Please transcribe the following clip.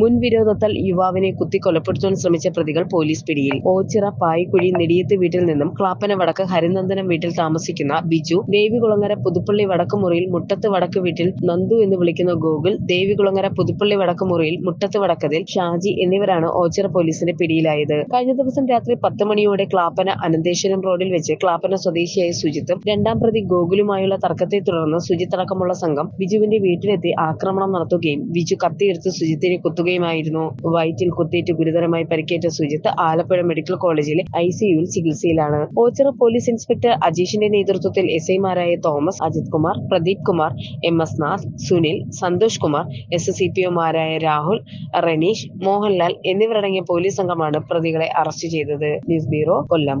മുൻവിരോധത്താൽ യുവാവിനെ കുത്തി കൊലപ്പെടുത്താൻ ശ്രമിച്ച പ്രതികൾ പോലീസ് പിടിയിൽ. ഓച്ചിറ പായിക്കുഴി നെടിയത്ത് വീട്ടിൽ നിന്നും ക്ലാപ്പന വടക്ക് ഹരിനന്ദനം വീട്ടിൽ താമസിക്കുന്ന ബിജു ദേവികുളങ്ങര പുതുപ്പള്ളി വടക്ക് മുറിയിൽ മുട്ടത്ത് വടക്ക് വീട്ടിൽ നന്ദു എന്ന് വിളിക്കുന്ന ഗോകുൽ ദേവികുളങ്ങര പുതുപ്പള്ളി വടക്ക് മുറിയിൽ മുട്ടത്ത് വടക്കതിൽ ഷാജി എന്നിവരാണ് ഓച്ചിറ പോലീസിന്റെ പിടിയിലായത്. കഴിഞ്ഞ ദിവസം രാത്രി പത്ത് മണിയോടെ ക്ലാപ്പന അനന്തേശ്വരം റോഡിൽ വെച്ച് ക്ലാപ്പന സ്വദേശിയായ സുജിത്തും രണ്ടാം പ്രതി ഗോകുലുമായുള്ള തർക്കത്തെ തുടർന്ന് സുജിത്ത് അടക്കമുള്ള സംഘം ബിജുവിന്റെ വീട്ടിലെത്തി ആക്രമണം നടത്തുകയും ബിജു കത്തിയെടുത്ത് സുജിത്തിനെ കുത്തുകയുമായിരുന്നു വയറ്റിൽ കുത്തേറ്റ് ഗുരുതരമായി പരിക്കേറ്റ സുജിത്ത് ആലപ്പുഴ മെഡിക്കൽ കോളേജിലെ ഐ സിയുൽ ചികിത്സയിലാണ്. ഓച്ചിറ പോലീസ് ഇൻസ്പെക്ടർ അജീഷിന്റെ നേതൃത്വത്തിൽ എസ് ഐമാരായ Thomas Ajith Kumar Pradeep Kumar M S Nath Sunil Santhosh Kumar S C P ഒമാരായ Rahul Ranish Mohanlal എന്നിവരടങ്ങിയ പോലീസ് സംഘമാണ് പ്രതികളെ അറസ്റ്റ് ചെയ്തത്. News bureau Kollam.